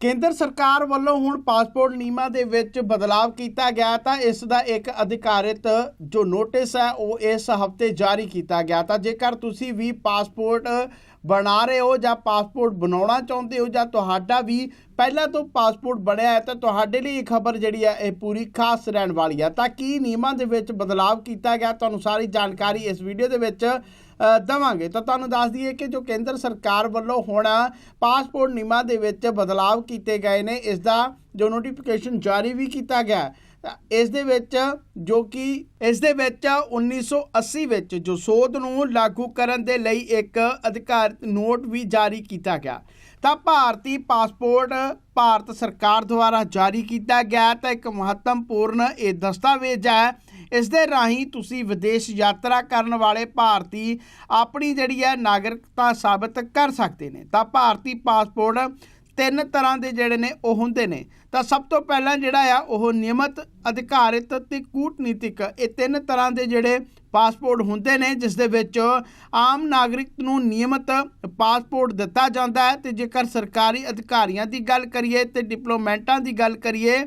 ਕੇਂਦਰ ਸਰਕਾਰ ਵੱਲੋਂ ਹੁਣ ਪਾਸਪੋਰਟ ਨਿਯਮਾਂ ਦੇ ਵਿੱਚ ਬਦਲਾਅ ਕੀਤਾ ਗਿਆ ਤਾਂ ਇਸ ਦਾ ਇੱਕ ਅਧਿਕਾਰਿਤ ਜੋ ਨੋਟਿਸ ਹੈ, ਉਹ ਇਸ ਹਫ਼ਤੇ ਜਾਰੀ ਕੀਤਾ ਗਿਆ ਤਾਂ ਜੇਕਰ ਤੁਸੀਂ ਵੀ ਪਾਸਪੋਰਟ ਬਣਾ ਰਹੇ ਹੋ ਜਾਂ ਪਾਸਪੋਰਟ ਬਣਾਉਣਾ ਚਾਹੁੰਦੇ ਹੋ ਜਾਂ ਤੁਹਾਡਾ ਵੀ ਪਹਿਲਾਂ ਤੋਂ ਪਾਸਪੋਰਟ ਬਣਿਆ ਹੈ ਤਾਂ ਤੁਹਾਡੇ ਲਈ ਇਹ ਖਬਰ ਜਿਹੜੀ ਹੈ ਇਹ ਪੂਰੀ ਖਾਸ ਰਹਿਣ ਵਾਲੀ ਹੈ। ਤਾਂ ਕੀ ਨਿਯਮਾਂ ਦੇ ਵਿੱਚ ਬਦਲਾਅ ਕੀਤਾ ਗਿਆ? ਤੁਹਾਨੂੰ ਸਾਰੀ ਜਾਣਕਾਰੀ ਇਸ ਵੀਡੀਓ ਦੇ ਵਿੱਚ ਅ, ਦਵਾਂਗੇ। ਤਾਂ ਤੁਹਾਨੂੰ ਦੱਸ ਦਈਏ ਕਿ ਜੋ ਕੇਂਦਰ ਸਰਕਾਰ ਵੱਲੋਂ ਹੁਣ ਪਾਸਪੋਰਟ ਨਿਯਮਾਂ ਦੇ ਵਿੱਚ ਬਦਲਾਅ ਕੀਤੇ ਗਏ ਨੇ ਇਸ ਦਾ ਜੋ ਨੋਟੀਫਿਕੇਸ਼ਨ ਜਾਰੀ ਵੀ ਕੀਤਾ ਗਿਆ ਇਸ ਦੇ ਵਿੱਚ ਜੋ ਕਿ ਇਸ ਦੇ ਵਿੱਚ 1980 ਵਿੱਚ ਜੋ ਸੋਧ ਨੂੰ ਲਾਗੂ ਕਰਨ ਦੇ ਲਈ ਇੱਕ ਅਧਿਕਾਰਿਤ ਨੋਟ ਵੀ ਜਾਰੀ ਕੀਤਾ ਗਿਆ। ਤਾਂ ਭਾਰਤੀ ਪਾਸਪੋਰਟ ਭਾਰਤ ਸਰਕਾਰ ਦੁਆਰਾ ਜਾਰੀ ਕੀਤਾ ਗਿਆ ਤਾਂ ਇੱਕ ਮਹੱਤਵਪੂਰਨ ਇਹ ਦਸਤਾਵੇਜ਼ ਹੈ। ਇਸ ਦੇ ਰਾਹੀਂ ਤੁਸੀਂ ਵਿਦੇਸ਼ ਯਾਤਰਾ ਕਰਨ ਵਾਲੇ ਭਾਰਤੀ ਆਪਣੀ ਜਿਹੜੀ ਹੈ ਨਾਗਰਿਕਤਾ ਸਾਬਤ ਕਰ ਸਕਦੇ ਨੇ। ਤਾਂ ਭਾਰਤੀ ਪਾਸਪੋਰਟ ਤਿੰਨ ਤਰ੍ਹਾਂ ਦੇ ਜਿਹੜੇ ਨੇ ਉਹ ਹੁੰਦੇ ਨੇ। ਤਾਂ ਸਭ ਤੋਂ ਪਹਿਲਾਂ ਜਿਹੜਾ ਆ, ਉਹ ਨਿਯਮਤ, ਅਧਿਕਾਰਿਤ ਤੇ ਕੂਟਨੀਤਿਕ ਇਹ ਤਿੰਨ ਤਰ੍ਹਾਂ ਦੇ ਜਿਹੜੇ ਪਾਸਪੋਰਟ ਹੁੰਦੇ ਨੇ, ਜਿਸ ਦੇ ਵਿੱਚ ਆਮ ਨਾਗਰਿਕ ਨੂੰ ਨਿਯਮਤ ਪਾਸਪੋਰਟ ਦਿੱਤਾ ਜਾਂਦਾ ਹੈ। ਤੇ ਜੇਕਰ ਸਰਕਾਰੀ ਅਧਿਕਾਰੀਆਂ ਦੀ ਗੱਲ ਕਰੀਏ ਤੇ ਡਿਪਲੋਮੈਂਟਾਂ ਦੀ ਗੱਲ ਕਰੀਏ,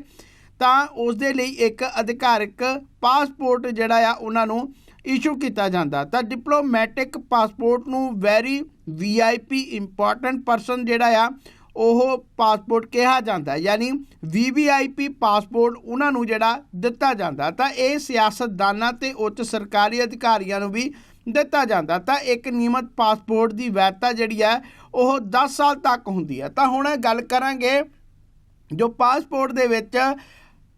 ਤਾਂ ਉਸ ਦੇ ਲਈ ਇੱਕ ਅਧਿਕਾਰਿਕ ਪਾਸਪੋਰਟ ਜਿਹੜਾ ਆ, ਉਹਨਾਂ ਨੂੰ ਇਸ਼ੂ ਕੀਤਾ ਜਾਂਦਾ। ਤਾਂ ਡਿਪਲੋਮੈਟਿਕ ਪਾਸਪੋਰਟ ਨੂੰ ਵੈਰੀ ਵੀਆਈਪੀ ਇੰਪੋਰਟੈਂਟ ਪਰਸਨ ਜਿਹੜਾ ਆ ਉਹ ਪਾਸਪੋਰਟ ਕਿਹਾ ਜਾਂਦਾ ਹੈ। ਯਾਨੀ ਵੀਵੀਆਈਪੀ ਪਾਸਪੋਰਟ ਉਹਨਾਂ ਨੂੰ ਜਿਹੜਾ ਦਿੱਤਾ ਜਾਂਦਾ ਤਾਂ ਇਹ ਸਿਆਸਤਦਾਨਾਂ ਤੇ ਉੱਚ ਸਰਕਾਰੀ ਅਧਿਕਾਰੀਆਂ ਨੂੰ ਵੀ ਦਿੱਤਾ ਜਾਂਦਾ ਤਾਂ ਇੱਕ ਨਿਯਮਤ ਪਾਸਪੋਰਟ ਦੀ ਵੈਧਤਾ ਜਿਹੜੀ ਹੈ, ਉਹ 10 ਸਾਲ ਤੱਕ ਹੁੰਦੀ ਹੈ। ਤਾਂ ਹੁਣ ਗੱਲ ਕਰਾਂਗੇ ਜੋ ਪਾਸਪੋਰਟ ਦੇ ਵਿੱਚ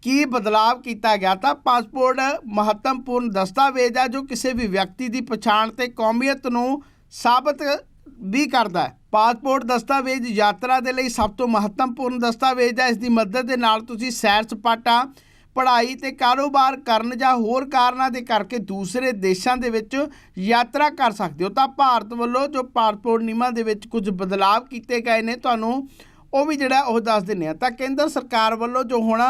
ਕੀ ਬਦਲਾਅ ਕੀਤਾ ਗਿਆ। ਤਾਂ ਪਾਸਪੋਰਟ ਮਹੱਤਵਪੂਰਨ ਦਸਤਾਵੇਜ਼ ਹੈ ਜੋ ਕਿਸੇ ਵੀ ਵਿਅਕਤੀ ਦੀ ਪਛਾਣ ਤੇ ਕੌਮੀਅਤ ਨੂੰ ਸਾਬਤ ਵੀ ਕਰਦਾ ਹੈ। ਪਾਸਪੋਰਟ ਦਸਤਾਵੇਜ਼ ਯਾਤਰਾ ਦੇ ਲਈ ਸਭ ਤੋਂ ਮਹੱਤਵਪੂਰਨ ਦਸਤਾਵੇਜ਼ ਹੈ। ਇਸ ਦੀ ਮਦਦ ਦੇ ਨਾਲ ਤੁਸੀਂ ਸੈਰ ਸਪਾਟਾ, ਪੜ੍ਹਾਈ ਤੇ ਕਾਰੋਬਾਰ ਕਰਨ ਜਾਂ ਹੋਰ ਕਾਰਨਾਂ ਦੇ ਕਰਕੇ ਦੂਸਰੇ ਦੇਸ਼ਾਂ ਦੇ ਵਿੱਚ ਯਾਤਰਾ ਕਰ ਸਕਦੇ ਹੋ। ਤਾਂ ਭਾਰਤ ਵੱਲੋਂ ਜੋ ਪਾਸਪੋਰਟ ਨਿਯਮਾਂ ਦੇ ਵਿੱਚ ਕੁਝ ਬਦਲਾਅ ਕੀਤੇ ਗਏ ਨੇ, ਤੁਹਾਨੂੰ ਉਹ ਵੀ ਜਿਹੜਾ ਉਹ ਦੱਸ ਦਿੰਨੇ ਆ ਤਾਂ ਕੇਂਦਰ ਸਰਕਾਰ ਵੱਲੋਂ ਜੋ ਹੁਣ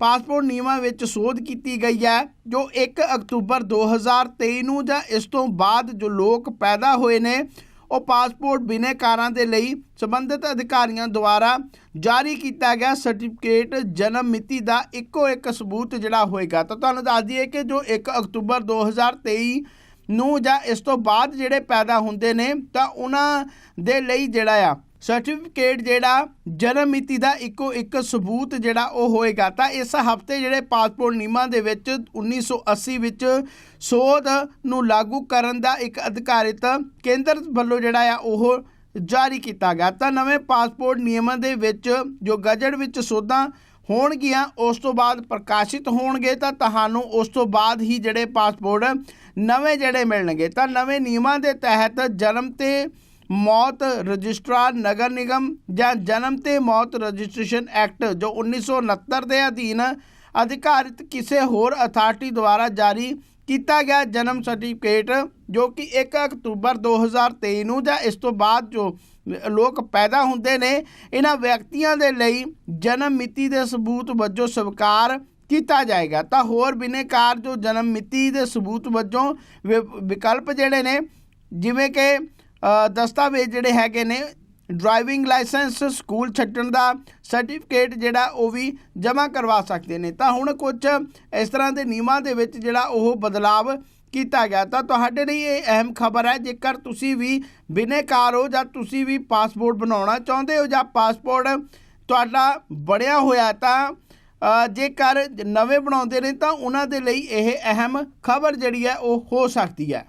ਪਾਸਪੋਰਟ ਨਿਯਮਾਂ ਵਿੱਚ ਸੋਧ ਕੀਤੀ ਗਈ ਹੈ, ਜੋ 1 ਅਕਤੂਬਰ 2023 ਨੂੰ ਜਾਂ ਇਸ ਤੋਂ ਬਾਅਦ ਜੋ ਲੋਕ ਪੈਦਾ ਹੋਏ ਨੇ ਉਹ ਪਾਸਪੋਰਟ ਬਿਨੇਕਾਰਾਂ ਦੇ ਲਈ ਸੰਬੰਧਿਤ ਅਧਿਕਾਰੀਆਂ ਦੁਆਰਾ ਜਾਰੀ ਕੀਤਾ ਗਿਆ ਸਰਟੀਫਿਕੇਟ ਜਨਮ ਮਿਤੀ ਦਾ ਇੱਕੋ ਇੱਕ ਸਬੂਤ ਜਿਹੜਾ ਹੋਏਗਾ। ਤਾਂ ਤੁਹਾਨੂੰ ਦੱਸ ਦਈਏ ਕਿ ਜੋ 1 ਅਕਤੂਬਰ 2023 ਨੂੰ ਜਾਂ ਇਸ ਤੋਂ ਬਾਅਦ ਜਿਹੜੇ ਪੈਦਾ ਹੁੰਦੇ ਨੇ, ਤਾਂ ਉਹਨਾਂ ਦੇ ਲਈ ਜਿਹੜਾ ਆ ਸਰਟੀਫਿਕੇਟ ਜਿਹੜਾ ਜਨਮ ਮਿਤੀ ਦਾ ਇੱਕੋ ਇੱਕ ਸਬੂਤ ਜਿਹੜਾ ਉਹ ਹੋਏਗਾ, ਤਾਂ ਇਸ ਹਫ਼ਤੇ ਜਿਹੜੇ ਪਾਸਪੋਰਟ ਨਿਯਮਾਂ ਦੇ ਵਿੱਚ 1980 ਵਿੱਚ ਸੋਧ ਨੂੰ ਲਾਗੂ ਕਰਨ ਦਾ ਇੱਕ ਅਧਿਕਾਰਿਤ ਕੇਂਦਰ ਵੱਲੋਂ ਜਿਹੜਾ ਆ ਉਹ ਜਾਰੀ ਕੀਤਾ ਗਿਆ। ਤਾਂ ਨਵੇਂ ਪਾਸਪੋਰਟ ਨਿਯਮਾਂ ਦੇ ਵਿੱਚ ਜੋ ਗਜਟ ਵਿੱਚ ਸੋਧਾਂ ਹੋਣਗੀਆਂ, ਉਸ ਤੋਂ ਬਾਅਦ ਪ੍ਰਕਾਸ਼ਿਤ ਹੋਣਗੇ, ਤਾਂ ਤੁਹਾਨੂੰ ਉਸ ਤੋਂ ਬਾਅਦ ਹੀ ਜਿਹੜੇ ਪਾਸਪੋਰਟ ਨਵੇਂ ਜਿਹੜੇ ਮਿਲਣਗੇ। ਤਾਂ ਨਵੇਂ ਨਿਯਮਾਂ ਦੇ ਤਹਿਤ ਜਨਮ ਤੇ ਮੌਤ ਰਜਿਸਟਰਾਰ ਨਗਰ ਨਿਗਮ ਜਾਂ ਜਨਮ ਤੇ ਮੌਤ ਰਜਿਸਟ੍ਰੇਸ਼ਨ ਐਕਟ ਜੋ 1969 ਦੇ ਅਧੀਨ ਅਧਿਕਾਰਿਤ ਕਿਸੇ ਹੋਰ ਅਥਾਰਟੀ ਦੁਆਰਾ ਜਾਰੀ ਕੀਤਾ ਗਿਆ ਜਨਮ ਸਰਟੀਫਿਕੇਟ ਜੋ ਕਿ 1 ਅਕਤੂਬਰ 2023 ਨੂੰ ਜਾਂ ਇਸ ਤੋਂ ਬਾਅਦ ਜੋ ਲੋਕ ਪੈਦਾ ਹੁੰਦੇ ਨੇ, ਇਹਨਾਂ ਵਿਅਕਤੀਆਂ ਦੇ ਲਈ ਜਨਮ ਮਿਤੀ ਦੇ ਸਬੂਤ ਵਜੋਂ ਸਵੀਕਾਰ ਕੀਤਾ ਜਾਏਗਾ। ਤਾਂ ਹੋਰ ਬਿਨੇਕਾਰ ਜੋ ਜਨਮ ਮਿਤੀ ਦੇ ਸਬੂਤ ਵਜੋਂ ਵਿ- ਵਿਕਲਪ ਜਿਹੜੇ ਨੇ, ਜਿਵੇਂ ਕਿ ਦਸਤਾਵੇਜ਼ ਜਿਹੜੇ ਹੈਗੇ ਨੇ ਡਰਾਈਵਿੰਗ ਲਾਇਸੈਂਸ ਸਕੂਲ ਛੱਡਣ ਦਾ ਸਰਟੀਫਿਕੇਟ ਜਿਹੜਾ ਉਹ ਵੀ ਜਮ੍ਹਾਂ ਕਰਵਾ ਸਕਦੇ ਨੇ। ਤਾਂ ਹੁਣ ਕੁਝ ਇਸ ਤਰ੍ਹਾਂ ਦੇ ਨਿਯਮਾਂ ਦੇ ਵਿੱਚ ਜਿਹੜਾ ਉਹ ਬਦਲਾਵ ਕੀਤਾ ਗਿਆ। ਤਾਂ ਤੁਹਾਡੇ ਲਈ ਇਹ ਅਹਿਮ ਖਬਰ ਹੈ, ਜੇਕਰ ਤੁਸੀਂ ਵੀ ਬਿਨੇਕਾਰ ਹੋ ਜਾਂ ਤੁਸੀਂ ਵੀ ਪਾਸਪੋਰਟ ਬਣਾਉਣਾ ਚਾਹੁੰਦੇ ਹੋ ਜਾਂ ਪਾਸਪੋਰਟ ਤੁਹਾਡਾ ਬਣਿਆ ਹੋਇਆ ਤਾਂ ਜੇਕਰ ਨਵੇਂ ਬਣਾਉਂਦੇ ਨੇ, ਤਾਂ ਉਹਨਾਂ ਦੇ ਲਈ ਇਹ ਅਹਿਮ ਖਬਰ ਜਿਹੜੀ ਹੈ ਉਹ ਹੋ ਸਕਦੀ ਹੈ।